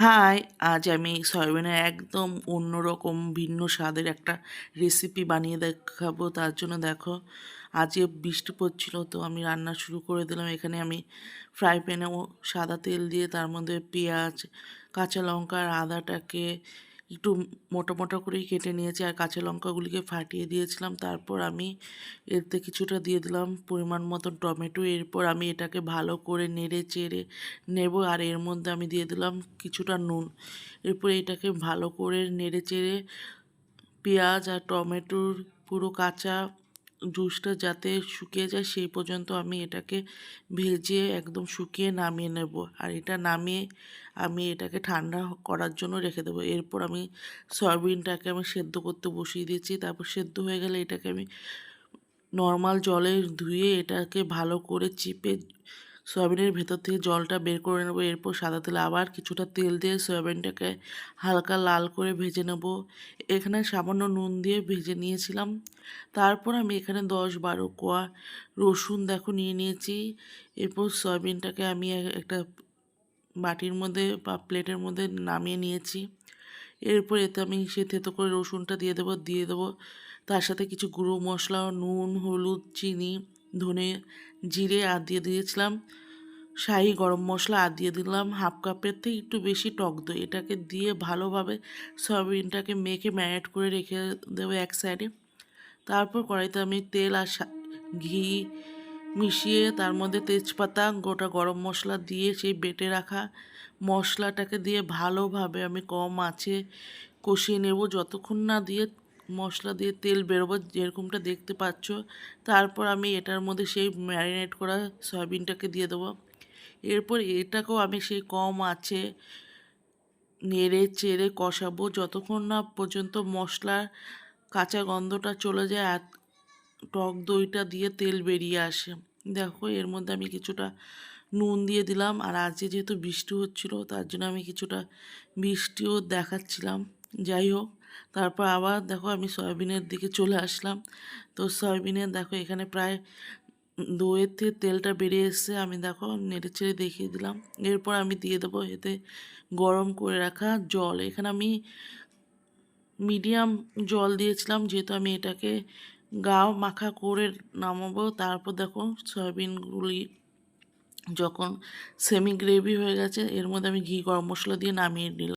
High, আজ আমি সয়াবিনের একদম অন্যরকম ভিন্ন স্বাদের একটা রেসিপি বানিয়ে দেখাবো। তার জন্য দেখো আজকে বৃষ্টি পড়ছিল তো আমি রান্না শুরু করে দিলাম। এখানে আমি ফ্রাই প্যানেও সাদা তেল দিয়ে তার মধ্যে পেঁয়াজ, কাঁচা লঙ্কা আর আদাটাকে একটু মোটা মোটা করেই কেটে নিয়েছি আর কাঁচা লঙ্কাগুলিকে ফাটিয়ে দিয়েছিলাম। তারপর আমি এতে কিছুটা দিয়ে দিলাম পরিমাণ মতো টমেটো। এরপর আমি এটাকে ভালো করে নেড়ে চেড়ে নেব আর এর মধ্যে আমি দিয়ে দিলাম কিছুটা নুন। এরপর এটাকে ভালো করে নেড়ে চেড়ে পেঁয়াজ আর টমেটোর পুরো কাঁচা জুসটা যাতে শুকিয়ে যায় সেই পর্যন্ত আমি এটাকে ভেজে একদম শুকিয়ে নামিয়ে নেব। আর এটা নামিয়ে আমি এটাকে ঠান্ডা করার জন্য রেখে দেবো। এরপর আমি সয়াবিনটাকে আমি সেদ্ধ করতে বসিয়ে দিয়েছি। তারপর সেদ্ধ হয়ে গেলে এটাকে আমি নর্মাল জলে ধুয়ে এটাকে ভালো করে চিপে সয়াবিনের ভেতর থেকে জলটা বের করে নেব। এরপর সাদা তেলে আবার কিছুটা তেল দিয়ে সয়াবিনটাকে হালকা লাল করে ভেজে নেব। এখানে সামান্য নুন দিয়ে ভেজে নিয়েছিলাম। তারপর আমি এখানে দশ বারো কোয়া রসুন দেখো নিয়ে নিয়েছি। এরপর সয়াবিনটাকে আমি একটা বাটির মধ্যে বা প্লেটের মধ্যে নামিয়ে নিয়েছি। এরপর এতে আমি সে থেতো করে রসুনটা দিয়ে দেবো দিয়ে দেবো। তার সাথে কিছু গুঁড়ো মশলা, নুন, হলুদ, চিনি, ধনে, জিরে, আর দিয়ে দিয়েছিলাম। শাহি গরম মশলা আর দিয়ে দিলাম হাফ কাপের থেকে একটু বেশি টক দই। এটাকে দিয়ে ভালোভাবে সয়াবিনটাকে মেখে ম্যারিনেট করে রেখে দেবো এক সাইডে তারপর কড়াইতে আমি তেল আর ঘি মিশিয়ে তার মধ্যে তেজপাতা, গোটা গরম মশলা দিয়ে সেই বেটে রাখা মশলাটাকে দিয়ে ভালোভাবে আমি কম আছে কষিয়ে নেব। যতক্ষণ না দিয়ে মশলা দিয়ে তেল বেরোবো যেরকমটা দেখতে পাচ্ছ, তারপর আমি এটার মধ্যে সেই ম্যারিনেট করা সয়াবিনটাকে দিয়ে দেবো। এরপর এটাকেও আমি সেই কম আছে, নেড়ে চেড়ে কষাবো। যতক্ষণ না পর্যন্ত মশলার কাঁচা গন্ধটা চলে যায়, আর টক দইটা দিয়ে তেল বেরিয়ে আসে। দেখো, এর মধ্যে আমি কিছুটা নুন দিয়ে দিলাম, আর আজকে যেহেতু বৃষ্টি হচ্ছিল, তার জন্য আমি কিছুটা বৃষ্টিও দেখাচ্ছিলাম। যাই হোক, তারপর আবার দেখো আমি সয়াবিনের দিকে চলে আসলাম। তো সয়াবিনের, দেখো, এখানে প্রায় দইয়ের থেকে তেলটা বেরিয়ে এসছে, আমি দেখো নেড়ে ছেড়ে দেখিয়ে দিলাম। এরপর আমি দিয়ে দেবো এতে গরম করে রাখা জল। এখানে আমি মিডিয়াম জল দিয়েছিলাম, যেহেতু আমি এটাকে গাও মাখা করে নামাবো। তারপর দেখো সয়াবিনগুলি যখন সেমি গ্রেভি হয়ে গেছে, এর মধ্যে আমি ঘি, গরম মশলা দিয়ে নামিয়ে নিলাম।